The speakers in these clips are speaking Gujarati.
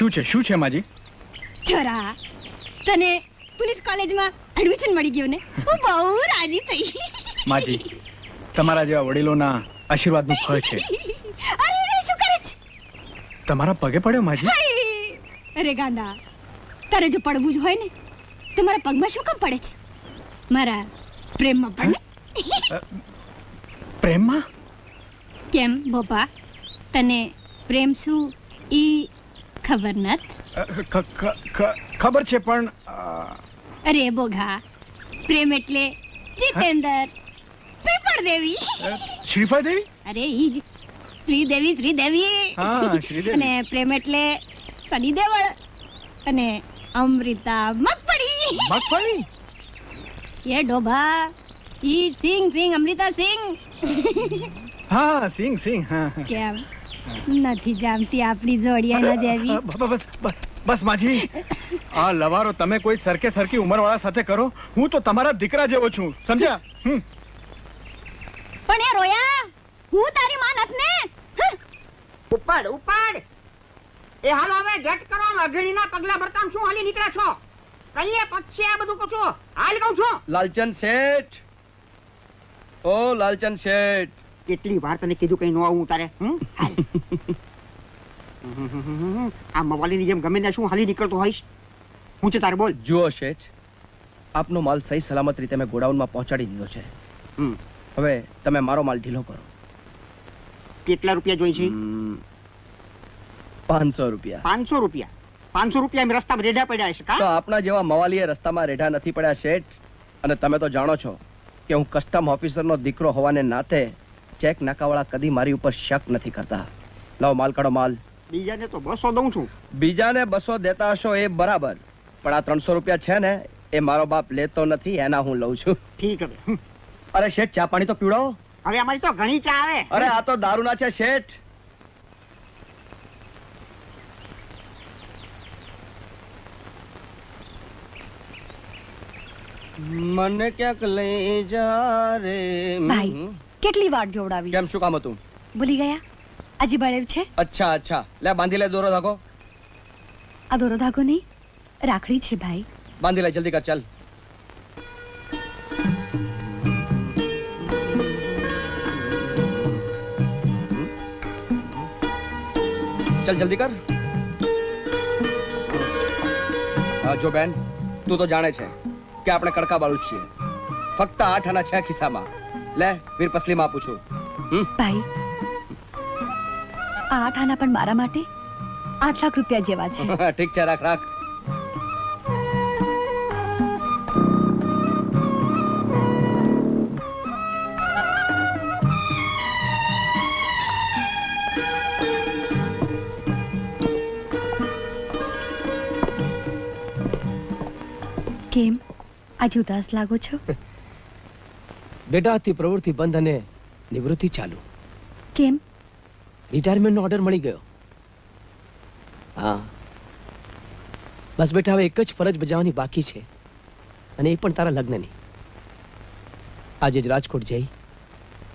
શું છે શું છે માજી જરા તને પોલીસ કોલેજમાં એડમિશન મળી ગયું ને હું બહુ રાજી થઈ માજી તમારા જેવા વડીલોના આશીર્વાદનું ફળ છે અરે શું કરે છે તમારા પગે પડ્યો માજી અરે ગાંડા તારે જો પડવું જ હોય ને તો મારા પગમાં શું કામ પડે છે મારા પ્રેમમાં પણ પ્રેમમાં કેમ બોપા તને પ્રેમ શું ઈ ખબર ખબર છે પણ અરે બોઘા પ્રેમ એટલે જીતેન્દર શ્રીફળ દેવી શ્રીફળ દેવી અરે ઈ શ્રીદેવી શ્રીદેવી હા શ્રીદેવી અને પ્રેમ એટલે સની દેવળ અને અમૃતા મગફળી મગફળી એ ડોભા ઈ સિંગ સિંગ અમૃતા સિંગ હા સિંગ સિંગ હા કેમ નથી જામતી આપણી જોડિયા દેવી બસ બસ માજી આ લવારો તમે કોઈ સરખે સરખી ઉંમરવાળા સાથે કરો હું તો તમારા દીકરા જેવો છું સમજ્યા પણ એ રોયા હું તારી માં નથી ને ઉપાડ ઉપાડ એ હાલો હવે જટ કરો અઘડીના પગલા ભરતા શું હાલી નીકળ્યા છો કલ્યા પછી આ બધું પૂછો હાલ કહું છું લાલચંદ શેઠ ઓ લાલચંદ શેઠ કેટલી વાર તને કીધું કઈ ન આવું તારે આ મવાલીની જેમ ગમે ને શું હાલી નીકળતો હોઈશ હું છે તારે બોલ જુઓ શેઠ આપનો માલ સહી સલામત રીતે મેં ગોડાઉનમાં પહોંચાડી દીધો છે હવે તમે મારો માલ ઢીલો કરો કેટલા રૂપિયા જોઈ છે પાંચસો રૂપિયા પાંચસો રૂપિયા પાંચસો રૂપિયા એમ રસ્તામાં રેઢા પડ્યા છે તો આપના જેવા મવાલીએ રસ્તામાં રેઢા નથી પડ્યા શેઠ અને તમે તો જાણો છો કે હું કસ્ટમ ઓફિસરનો દીકરો હોવાને નાતે ચેક નાકાવાળા કદી મારી ઉપર શક નથી કરતા લાવ માલ કાઢો માલ બીજાને તો બસો દઉં છું બીજાને બસો દેતા હશો એ બરાબર પણ આ ત્રણસો રૂપિયા છે ને એ મારો બાપ લેતો નથી એના હું લઉં છું ઠીક હવે અરે શેઠ ચા પાણી તો પીવડાવો હવે અમારી તો ઘણી ચા આવે અરે આ તો દારૂના છે શેઠ મને ક્યાંક લઈ જા રે ભાઈ કેટલી વાર જોવડાવી કેમ શું કામ હતું ભૂલી ગયા આજી બાળેવ છે અચ્છા અચ્છા લે બાંધી લે દોરો ધાગો આ દોરો ધાગો નહીં રાખડી છે ભાઈ બાંધી લે જલ્દી કર ચાલ ચાલ જલ્દી કર જો બેન તું તો જાણે છે કે આપણે કડકાબાળું બાળું છીએ ફક્ત આઠ અને છ ખિસ્સામાં લે વીર તસ્લીમ આપું છું ભાઈ આ આઠ આના પણ મારા માટે આઠ લાખ રૂપિયા જેવા છે ઠીક છે રાખ રાખ કેમ આજે ઉદાસ લાગો છો બેટાથી પ્રવૃત્તિ બંધ અને નિવૃત્તિ ચાલુ કેમ રિટાયરમેન્ટનો ઓર્ડર મળી ગયો હા બસ બેટા હવે એક જ ફરજ બજાવવાની બાકી છે અને એ પણ તારા લગ્નની આજે જ રાજકોટ જઈ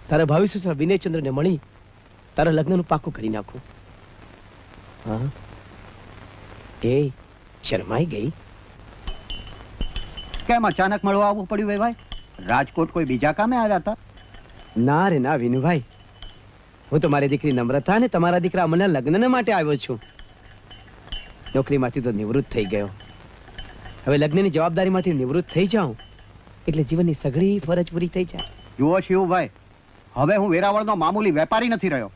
તારા ભાવિ સુસરા વિનયચંદ્રને મળી તારા લગ્નનું પાકું કરી નાખું હા એ શરમાઈ ગઈ કેમ અચાનક મળવા આવવું પડ્યું ભાઈ રાજકોટ કોઈ બીજા કામે આવ્યા હતા ના રે ના વિનુભાઈ હું તમારી દીકરી નમ્રતા ને તમારા દીકરા મને લગ્ન માટે આવ્યો છું નોકરીમાંથી તો નિવૃત્ત થઈ ગયો હવે લગ્નની જવાબદારીમાંથી નિવૃત્ત થઈ જાઉં એટલે જીવનની સઘળી ફરજ પૂરી થઈ જાય જુઓ શિવભાઈ હવે હું વેરાવળનો મામૂલી વેપારી નથી રહ્યો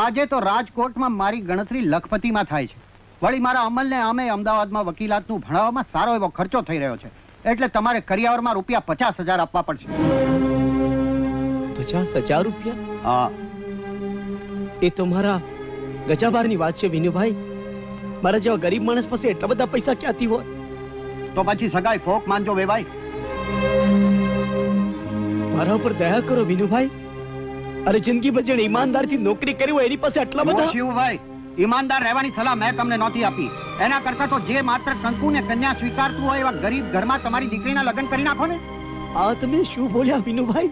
આજે તો રાજકોટમાં મારી ગણતરી લખપતિમાં થાય છે વળી મારા અમલને આમે અમદાવાદમાં વકીલાતનું ભણાવવામાં સારો એવો ખર્ચો થઈ રહ્યો છે એટલે તમારે કરિયાવરમાં રૂપિયા પચાસ હજાર આપવા પડશે પચાસ હજાર રૂપિયા હા એ તો મારા ગજાબારની વાત છે વિનુભાઈ મારા જેવા ગરીબ માણસ પાસે એટલા બધા પૈસા ક્યાંથી હોય તો પછી સગાઈ ફોક માનજો વેભાઈ મારા ઉપર દયા કરો વિનુભાઈ અરે જિંદગી ભર ભજન ઈમાનદારથી નોકરી કરી હોય એની પાસે આટલા બધા શિવભાઈ ઈમાનદાર રહેવાની સલાહ મેં તમને નહોતી આપી એના કરતા તો જે માત્ર કંકુ કન્યા સ્વીકારતું હોય એવા ગરીબ ઘરમાં તમારી દીકરીના લગ્ન કરી નાખો ને આ તમે શું બોલ્યા વિનુભાઈ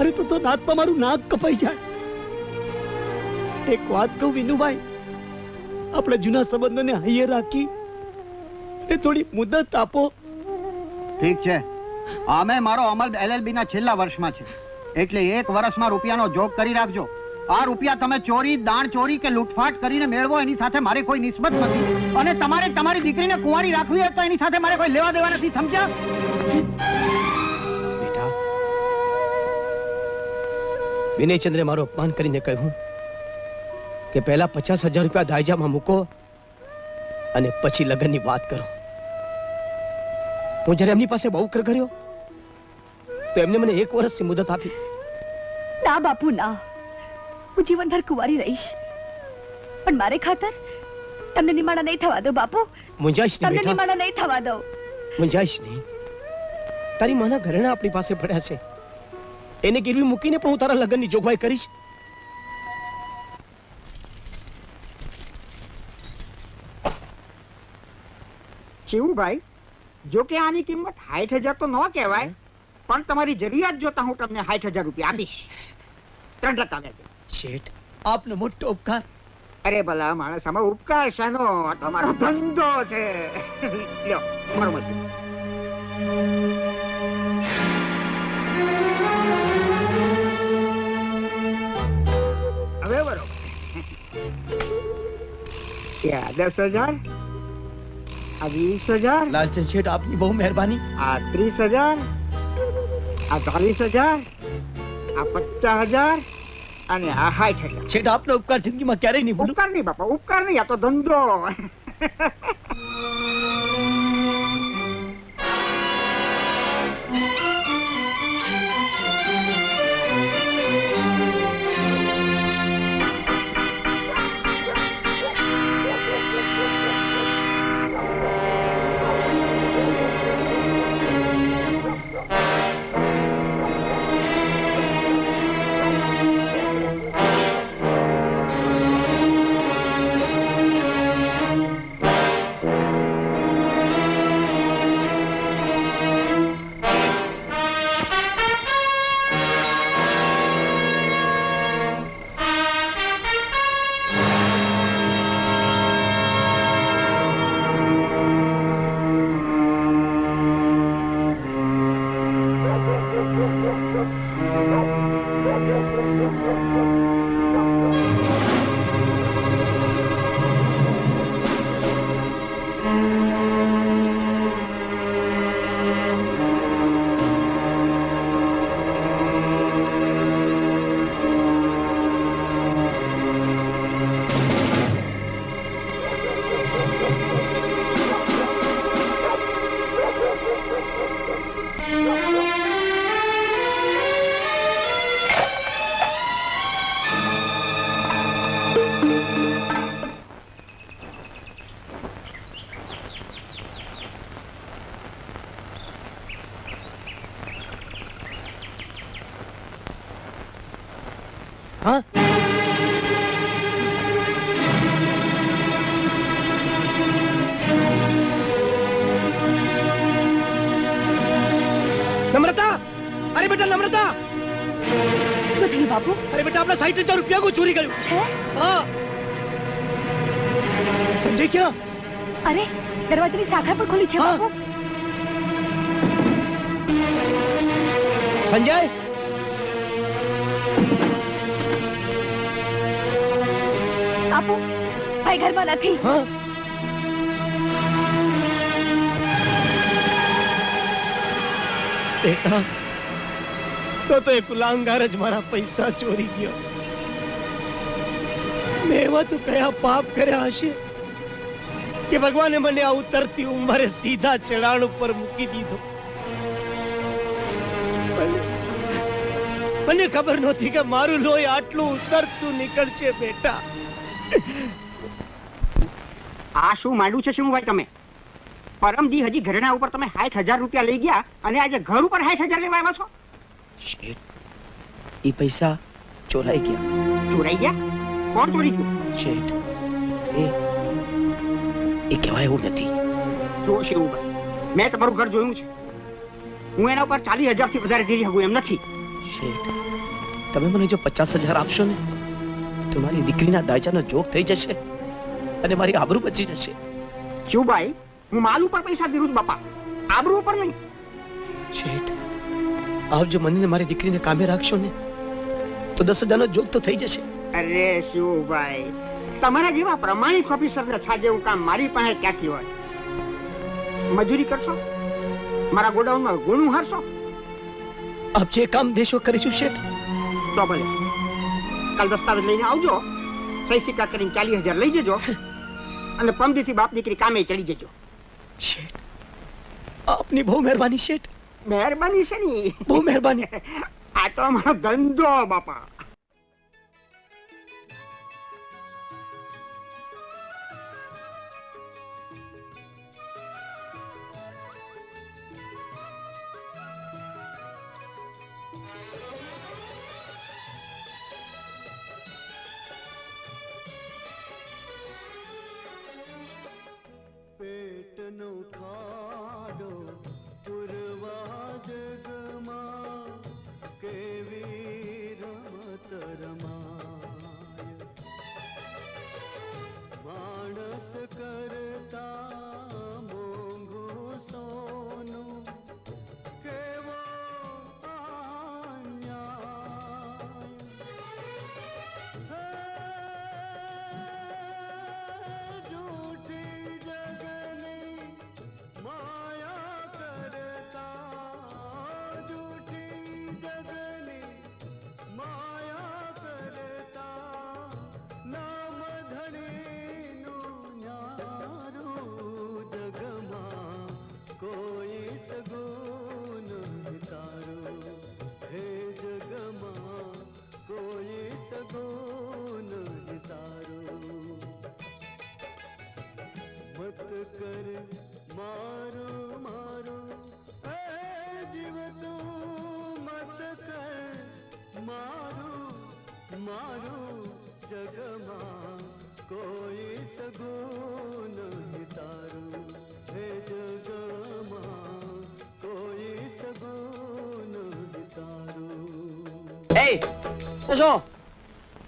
અરે તો તો નાતમાં મારું નાક કપાઈ જાય એક વાત કહું વિનુભાઈ આપણે જૂના સંબંધોને હૈયે રાખી એ થોડી મુદત આપો ઠીક છે આમે મારો અમલ એલએલબી ના છેલ્લા વર્ષમાં છે એટલે એક વર્ષમાં રૂપિયાનો જોગ કરી રાખજો આ રૂપિયા તમે ચોરી દાણ ચોરી કે લૂંટફાટ કરીને મેળવો એની સાથે મારે કોઈ નિસ્બત નથી અને તમારે તમારી દીકરીને કુંવારી રાખવી હોય તો એની સાથે મારે કોઈ લેવા દેવા નથી સમજ્યા બેટા વિનયચંદ્રે મારો અપમાન કરીને કહ્યું કે પહેલા પચાસ હજાર રૂપિયા દાયજામાં મૂકો અને પછી લગ્નની વાત કરો હું જ્યારે એમની પાસે બહુ કર કર્યો તો એમને મને એક વર્ષની મુદત આપી ના બાપુ ના હું જીવનભર કુંવારી રહીશ પણ મારે ખાતર તમને નિમાણા નહીં થવા દો બાપુ મુંજાશ નહીં તમને નિમાણા નહીં થવા દો મુંજાશ નહીં તારી માના ઘરેણા આપણી પાસે પડ્યા છે એને ગીરવી મૂકીને પણ હું તારા લગ્નની જોગવાઈ કરીશ શિવુભાઈ જો કે આની કિંમત સાઠ હજાર તો ન કહેવાય પણ તમારી જરૂરિયાત જોતા હું તમને હાઠ હજાર રૂપિયા આપીશ ત્રણ ટકા વ્યાજે શેઠ આપનો મોટો ઉપકાર અરે ભલા માણસ આમાં ઉપકાર શાનો તમારો ધંધો છે હવે બરો ક્યાં દસ હજાર આ વીસ હજાર લાલચંદ આપની બહુ મહેરબાની આ ત્રીસ હજાર આ ચાલીસ હજાર આ પચાસ હજાર અને આ હાઈ ઠેકા છેટ આપનો ઉપકાર જિંદગીમાં ક્યારેય નહીં ભૂલું ઉપકાર નહીં બાપા ઉપકાર નહીં આ તો ધંધો टीचर रुपया को चोरी गयो हाँ સમજે ક્યાં અરે દરવાજાની સાંકળ પણ ખોલી છે બાપુ સંજય બાપુ ભાઈ ઘરમાં નથી હા તો તો એક ઉલાંગાર જ મારા પૈસા ચોરી ગયો મેં એવા તો કયા પાપ કર્યા હશે કે ભગવાને મને આ ઉતરતી ઉંમરે સીધા ચઢાણ ઉપર મૂકી દીધો મને ખબર નહોતી કે મારું લોહી આટલું ઉતરતું નીકળશે બેટા આ શું માંડું છે શું ભાઈ તમે પરમજી હજી ઘરેણા ઉપર તમે સાઠ હજાર રૂપિયા લઈ ગયા અને આજે ઘર ઉપર સાઠ હજાર લેવા આવ્યા છો એ પૈસા ચોરાઈ ગયા ચોરાઈ ગયા કોણ ચોરી ગયું શેઠ એ એ કહેવાય એવું નથી જો શિવભાઈ મેં તમારું ઘર જોયું છે હું એના ઉપર ચાલીસ હજારથી વધારે જઈ હું એમ નથી શેઠ તમે મને જો પચાસ હજાર આપશો ને તો મારી દીકરીના દાયજાનો જોગ થઈ જશે અને મારી આબરૂ બચી જશે શિવભાઈ હું માલ ઉપર પૈસા દીધું બાપા આબરૂ ઉપર નહીં શેઠ આપ જો મને મારી દીકરીને કામે રાખશો ને તો દસ હજારનો જોગ તો થઈ જશે અરે શિવભાઈ તમારા જેવા પ્રમાણિક ઓફિસરને છાજે એવું કામ મારી પાસે ક્યાંથી હોય મજૂરી કરશો મારા ગોડાઉનમાં ગુણું હારશો આપ જે કામ દેશો કરીશું શેઠ તો ભલે કાલ દસ્તાવેજ લઈને આવજો સહી સિક્કા કરીને ચાલીસ હજાર લઈ જજો અને પમદીથી બાપ દીકરી કામે ચડી જજો શેઠ આપની બહુ મહેરબાની શેઠ મહેરબાની છે ની બહુ મહેરબાની આ તો અમારો ધંધો બાપા એ શું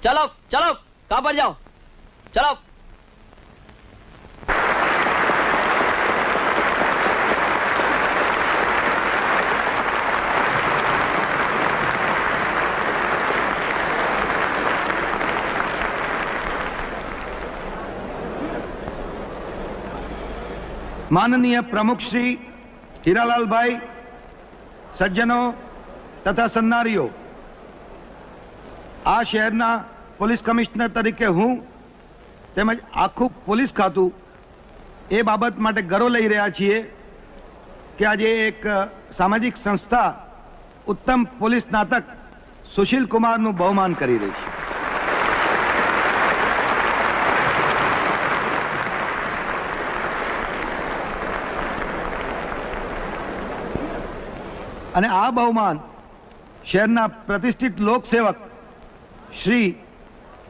ચલો ચલો કાપડ જાઓ ચલો માનનીય પ્રમુખ શ્રી હીરાલાલભાઈ સજ્જનો તથા સન્નારીઓ આ શહેરના પોલીસ કમિશનર તરીકે હું તેમજ આખું પોલીસ ખાતું એ બાબત માટે ગર્વ લઈ રહ્યા છીએ કે આજે એક સામાજિક સંસ્થા ઉત્તમ પોલીસ સ્નાતક સુશીલ કુમારનું બહુમાન કરી રહી છે અને આ બહુમાન શહેરના પ્રતિષ્ઠિત લોકસેવક શ્રી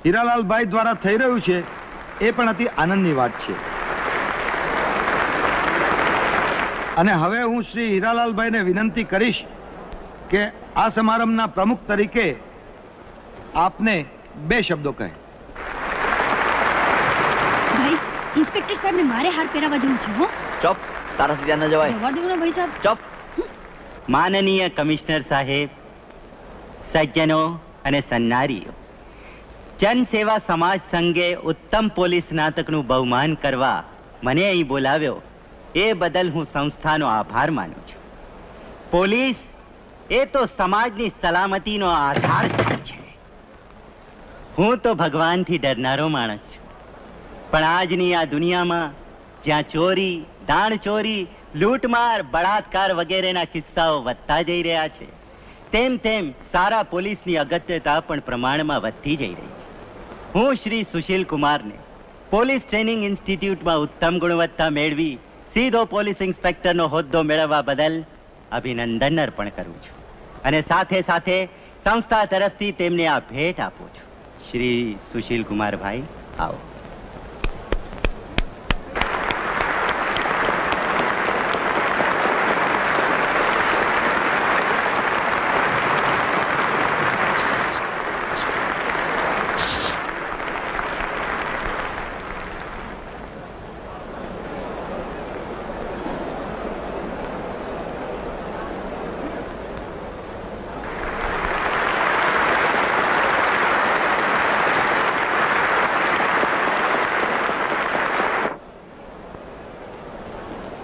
હીરાલાલભાઈ દ્વારા થઈ રહ્યું છે એ પણ અતિ આનંદની વાત છે અને હવે હું શ્રી હીરાલાલભાઈને વિનંતી કરીશ કે આ સમારંભના પ્રમુખ તરીકે આપને બે શબ્દો કહે ભાઈ ઇન્સ્પેક્ટર સાહેબને મારે હાર પહેરાવા જવું છે હો ચોપ તારાથી ત્યાં ન જવાય જવા દેવું ભાઈ સાહેબ ચોપ માનનીય કમિશનર સાહેબ સજ્જનો અને સન્નારીઓ જનસેવા સમાજ સંઘે ઉત્તમ પોલીસ નાટકનું બહુમાન કરવા મને અહીં બોલાવ્યો એ બદલ હું સંસ્થાનો આભાર માનું છું પોલીસ એ તો સમાજની સલામતીનો આધાર સ્તંભ છે હું તો ભગવાનથી ડરનારો માણસ છું પણ આજની આ દુનિયામાં જ્યાં ચોરી દાણચોરી લૂંટમાર બળાત્કાર વગેરેના કિસ્સાઓ વધતા જઈ રહ્યા છે તેમ તેમ સારા પોલીસની અગત્યતા પણ પ્રમાણમાં વધતી જઈ રહી છે હું શ્રી સુશીલ કુમારને પોલીસ ટ્રેનિંગ ઇન્સ્ટિટ્યૂટમાં ઉત્તમ ગુણવત્તા મેળવી સીધો પોલીસ ઇન્સ્પેક્ટરનો હોદ્દો મેળવવા બદલ અભિનંદન અર્પણ કરું છું અને સાથે સાથે સંસ્થા તરફથી તેમને આ ભેટ આપું છું શ્રી સુશીલ કુમારભાઈ આવો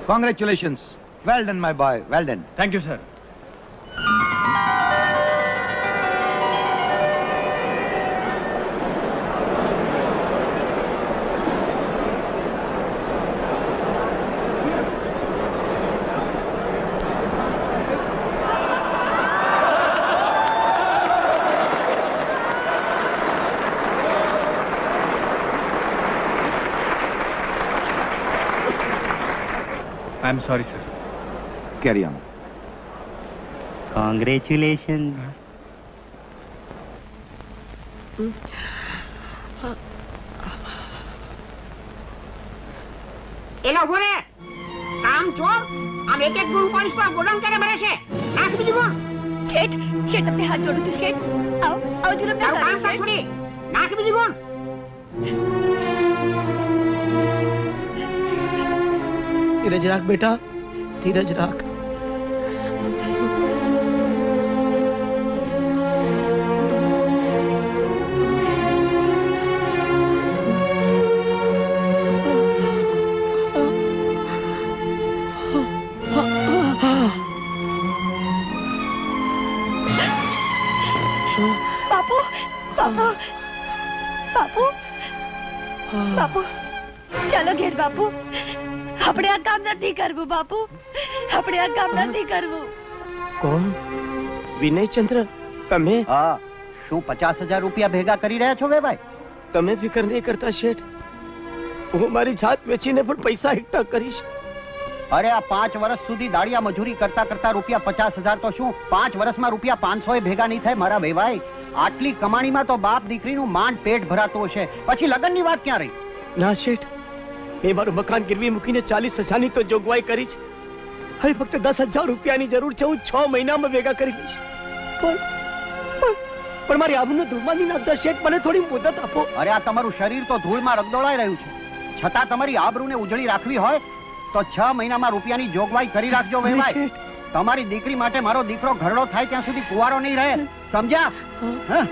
Congratulations. Well done, my boy. Well done. Thank you, sir. I am sorry sir carry on congratulation એલો ઉભો આમ જો આમ એક એક ગુણ પાડીશ તો ગોડાઉન ક્યારે ભરે છે નાખ બીજું ગુણ શેઠ શેઠ તમને હાથ જોડું છું શેઠ આવો આવો જુલમ ના કરો શેઠ નાખ બીજું ગુણ ધીરજ રાખ બેટા ધીરજ રાખ બાપુ બાપુ બાપુ બાપુ ચાલો ઘેર બાપુ આપણે આ કામ નથી કરવું બાપુ આપણે આ કામ નથી કરવું કોણ વિનયચંદ્ર તમે હા શું પચાસ હજાર રૂપિયા ભેગા કરી રહ્યા છો ભાઈ તમે ફિકર નહીં કરતા શેઠ હું મારી જાત વેચીને પણ પૈસા એકઠા કરીશ અરે આ પાંચ વર્ષ સુધી દાળિયા મજૂરી કરતા કરતા રૂપિયા પચાસ હજાર તો શું પાંચ વર્ષમાં રૂપિયા પાંચસો ભેગા નહીં થાય મારા વેવાય આટલી કમાણીમાં તો બાપ દીકરીનું માંડ પેટ ભરાતું હશે પછી લગ્નની વાત ક્યાં રહી ના શેઠ મેં મારું મકાન ગીરવી મૂકીને ચાલીસ હજારની તો જોગવાઈ કરી છે હવે ફક્ત દસ હજાર રૂપિયાની જરૂર છે હું છ મહિનામાં ભેગા કરી લઈશ પણ મારી આબરૂને ધૂળમાં નાખતા શેઠ મને થોડી મુદત આપો અરે આ તમારું શરીર તો ધૂળમાં રગદોળાઈ રહ્યું છે છતાં તમારી આબરૂને ઉજળી રાખવી હોય તો છ મહિનામાં રૂપિયાની જોગવાઈ કરી રાખજો વહેવાય તમારી દીકરી માટે મારો દીકરો ઘરડો થાય ત્યાં સુધી કુવારો નહીં રહે સમજ્યા હા